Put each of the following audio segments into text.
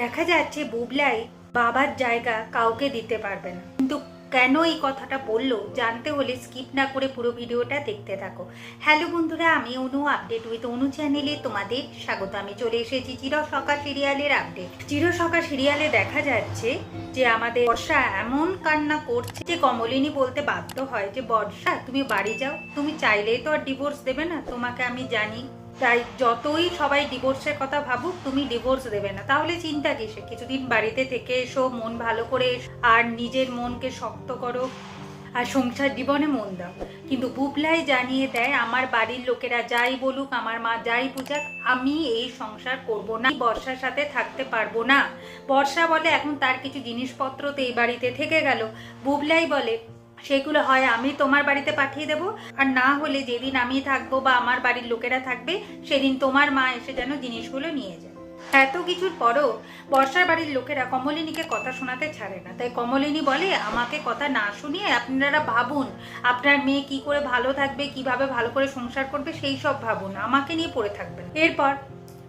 দেখা যাচ্ছে বুবলাই বাবার জায়গা কাউকে দিতে পারবে না। কিন্তু কেন এই কথাটা বলল জানতে হলে স্কিপ না করে পুরো ভিডিওটা দেখতে থাকো। হ্যালো বন্ধুরা, আমি অনু আপডেট উইথ অনু চ্যানেলে তোমাদের স্বাগত। আমি চলে এসেছি চির সকা সিরিয়ালের আপডেট চির সকা সিরিয়ালে দেখা যাচ্ছে যে আমাদের বর্ষা এমন কান্না করছে যে কমলিনী বলতে বাধ্য হয় যে, বর্ষা, তুমি বাড়ি যাও। তুমি চাইলেই তো আর ডিভোর্স দেবে না। তোমাকে আমি জানি তাই যতই সবাই ডিভোর্সের কথা ভাবুক, তুমি ডিভোর্স দেবে না। তাহলে চিন্তা কিসে কিছুদিন বাড়িতে থেকে এসো, মন ভালো করে আর নিজের মনকে শক্ত করো, আর সংসার জীবনে মন দাও। কিন্তু বুবলাই জানিয়ে দেয়, আমার বাড়ির লোকেরা যাই বলুক, আমার মা যাই বুঝাক, আমি এই সংসার করব না বর্ষার সাথে থাকতে পারব না। বর্ষা বলে, এখন তার কিছু জিনিসপত্র তো এই বাড়িতে থেকে গেল। বুবলাই বলে সেগুলো হয়, আমি তোমার বাড়িতে পাঠিয়ে দেবো। আর না হলে যেদিন আমি থাকব বা আমার বাড়ির লোকেরা থাকবে, সেদিন তোমার মা এসে যেন জিনিসগুলো নিয়ে যায়। এত কিছুর পরও বর্ষার বাড়ির লোকেরা কমলিনীকে কথা শোনাতে ছাড়ে না। তাই কমলিনী বলে, আমাকে কথা না শুনিয়ে আপনারা ভাবুন, আপনার মেয়ে কি করে ভালো থাকবে, কীভাবে ভালো করে সংসার করবে, সেই সব ভাবুন। আমাকে নিয়ে পড়ে থাকবেন। এরপর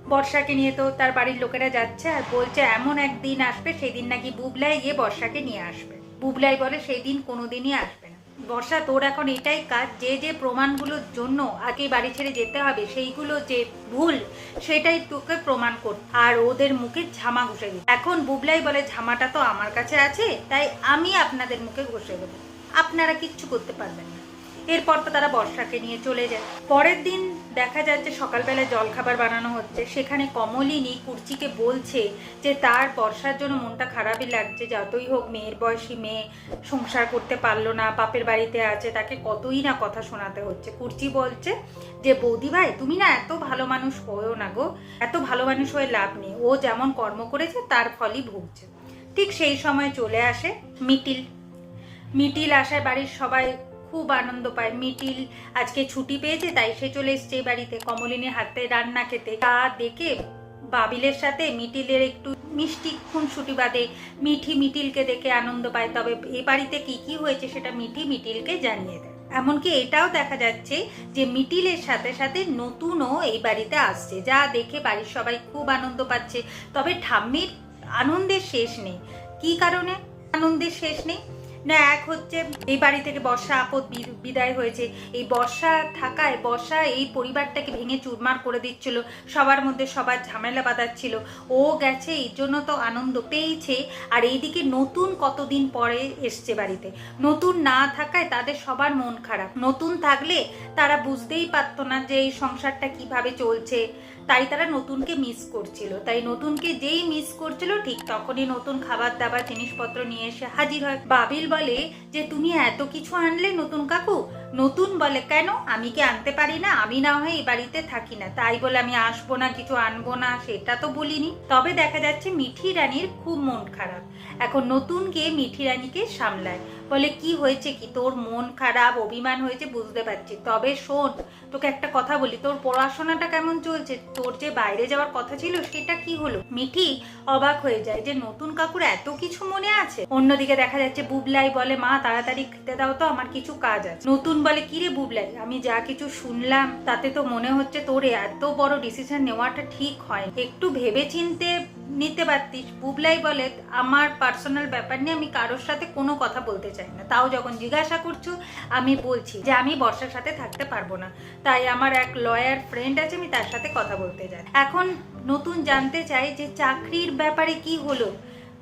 বর্ষাকে নিয়ে তো তার বাড়ির লোকেরা যাচ্ছে আর বলছে, এমন একদিন আসবে সেই দিন নাকি বুবলায় গিয়ে বর্ষাকে নিয়ে আসবে। বুবলাই বলে, সেই দিন কোনো দিনই আসবে না। বর্ষা, তোর এখন এটাই কাজ। যে যে প্রমাণগুলোর জন্য আগে বাড়ি ছেড়ে যেতে হবে, সেইগুলো যে ভুল, সেটাই তোকে প্রমাণ কর আর ওদের মুখে ঝামা ঘষে দিই এখন বুবলাই বলে, ঝামাটা তো আমার কাছে আছে, তাই আমি আপনাদের মুখে ঘষে দেবো। আপনারা কিচ্ছু করতে পারবেন না। এরপর তো তারা বর্ষাকে নিয়ে চলে যায়। পরের দিন দেখা যাচ্ছে সকালবেলা জলখাবার বানানো হচ্ছে, সেখানে কমলিনী কুর্চিকে বলছে যে তার বর্ষার জন্য মনটা খারাপই লাগছে, যতই হোক মেয়ের বয়সী মেয়ে সংসার করতে পারল না, বাপের বাড়িতে আছে, তাকে কতই না কথা শোনাতে হচ্ছে। কুর্চি বলছে যে, বৌদি ভাই, তুমি না এত ভালো মানুষ হয়েও না গো, এত ভালো মানুষ হয়ে লাভ নেই, ও যেমন কর্ম করেছে, তার ফলই ভুগছে। ঠিক সেই সময় চলে আসে মিটিল। মিটিল আসায় বাড়ির সবাই খুব আনন্দ পায়। মিটিল আজকে ছুটি পেয়েছে, তাই সে চলে এসছে বাড়িতে। কমলিনীর হাতে রান্না খেতে। তা দেখে বাবিলের সাথে মিটিলের একটু মিষ্টি খুনসুটি বাদে মিঠি মিটিলকে দেখে আনন্দ পায়। তবে এ বাড়িতে কি কি হয়েছে সেটা মিঠি মিটিলকে জানিয়ে দেয়। এমনকি এটাও দেখা যাচ্ছে যে মিটিলের সাথে সাথে নতুনও এই বাড়িতে আসছে, যা দেখে বাড়ির সবাই খুব আনন্দ পাচ্ছে। তবে ঠাম্মির আনন্দের শেষ নেই। কি কারণে আনন্দের শেষ নেই? না, এক হচ্ছে এই বাড়ি থেকে বর্ষা আপদ বিদায় হয়েছে। এই বর্ষা থাকায় বর্ষা এই পরিবারটাকে ভেঙে চুরমার করে দিচ্ছিল। সবার মধ্যে সবার ঝামেলা বাঁধাচ্ছিল। ও গেছে, এই জন্য তো আনন্দ পেয়েছে। আর এইদিকে নতুন কতদিন পরে এসছে বাড়িতে? নতুন না থাকায় তাদের সবার মন খারাপ। নতুন থাকলে তারা বুঝতেই পারতো না যে এই সংসারটা কীভাবে চলছে। তাই তারা নতুনকে মিস করছিল। তাই নতুনকে যেই মিস করছিল, ঠিক তখনই নতুন খাবার দাবার জিনিসপত্র নিয়ে এসে হাজির হয়। বাবিল বলে যে, তুমি এত কিছু আনলে নতুন কাকু? নতুন বলে কেন? আমি কি আনতে পারি না? আমি না হয় এই বাড়িতে থাকি না। তাই বলে আমি আসব না, কিছু আনব না, সেটা তো বলিনি। তবে দেখা যাচ্ছে মিঠি রানীর খুব মন খারাপ। এখন নতুন গিয়ে মিঠি রানীকে সামলায়। বলে, কি হয়েছে কি? তোর মন খারাপ, অভিমান হয়েছে, বুঝতে পারছি। তবে শোন, তোকে একটা কথা বলি। তোর পড়াশোনাটা কেমন চলছে? তোর যে বাইরে যাওয়ার কথা ছিল, সেটা কি হলো? মিঠি অবাক হয়ে যায় যে, নতুন কাকুর এত কিছু মনে আছে? অন্যদিকে দেখা যাচ্ছে, বুবলাই বলে, মা, তাড়াতাড়ি খেতে দাও তো, আমার কিছু কাজ আছে। নতুন বলে, কি রে বুবলাই? আমি যা কিছু শুনলাম, তাতে তো মনে হচ্ছে তোর এত বড় ডিসিশন নেওয়াটা ঠিক হয় একটু ভেবে চিনতে নিতে পারতিস। বুবলাই বলে, আমার পার্সোনাল ব্যাপার নিয়ে আমি কারোর সাথে কোনো কথা বলতে চাই না। তাও যখন জিজ্ঞাসা করছ, আমি বলছি যে আমি বর্ষার সাথে থাকতে পারব না। তাই আমার এক লয়ার ফ্রেন্ড আছে, আমি তার সাথে কথা বলতে চাই এখন নতুন জানতে চাই যে চাকরির ব্যাপারে কি হলো?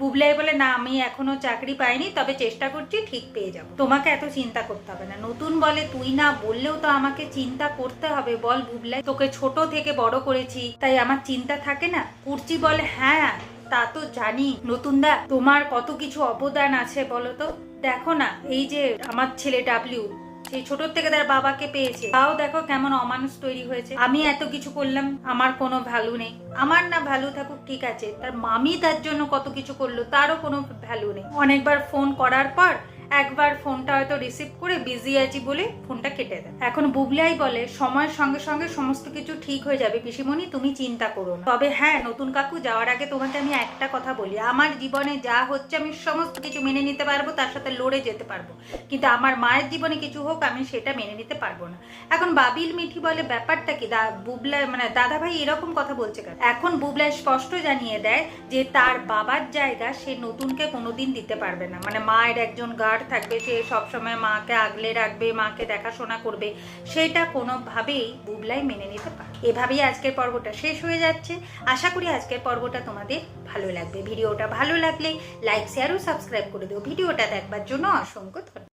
বুবলাই বলে, না, আমি এখনও চাকরি পাইনি, তবে চেষ্টা করছি, ঠিক পেয়ে যাব। তোমাকে এত চিন্তা করতে হবে না। নতুন বলে, তুই না বললেও তো আমাকে চিন্তা করতে হবে। বল বুবলাই, তোকে ছোট থেকে বড় করেছি, তাই আমার চিন্তা থাকে না? কুর্চি বলে হ্যাঁ তা তো জানি। নতুন দা তোমার কত কিছু অবদান আছে বলো তো? দেখো না, এই যে আমার ছেলে ডাবলিউ সেই ছোট থেকে তার বাবাকে পেয়েছে। তাও দেখো কেমন অমানুষ তৈরি হয়েছে। আমি এত কিছু করলাম, আমার কোনো ভ্যালু নেই। আমার না ভ্যালু থাকুক, ঠিক আছে। তার মামি তার জন্য কত কিছু করল, তারও কোনো ভ্যালু নেই। অনেকবার ফোন করার পর একবার ফোনটা হয়তো রিসিভ করে বিজি আছি বলে ফোনটা কেটে দেয়। এখন বুবলাই বলে, সময়ের সঙ্গে সঙ্গে সমস্ত কিছু ঠিক হয়ে যাবে পিসিমণি, তুমি চিন্তা করো না। তবে হ্যাঁ নতুন কাকু যাওয়ার আগে তোমাকে আমি একটা কথা বলি। আমার জীবনে যা হচ্ছে আমি সমস্ত কিছু মেনে নিতে পারব, তার সাথে লড়ে যেতে পারব। কিন্তু আমার মায়ের জীবনে কিছু হোক, আমি সেটা মেনে নিতে পারব না। এখন বাবিল মিঠি বলে, ব্যাপারটা কি? দা বুবলা মানে দাদা ভাই এরকম কথা বলছে কেন? এখন বুবলাই স্পষ্ট জানিয়ে দেয় যে, তার বাবার জায়গা সে নতুনকে কোনোদিন দিতে পারবে না। মানে মায়ের একজন গার্ড থাকবে সে সবসময় মাকে আগলে রাখবে, মাকে দেখাশোনা করবে, সেটা কোনোভাবেই বুবলাই মেনে নিতে পারে এভাবেই আজকের পর্বটা শেষ হয়ে যাচ্ছে। আশা করি আজকের পর্বটা তোমাদের ভালো লাগবে। ভিডিওটা ভালো লাগলে লাইক শেয়ার ও সাবস্ক্রাইব করে দিও। ভিডিওটা দেখবার জন্য অসংখ্য ধন্যবাদ।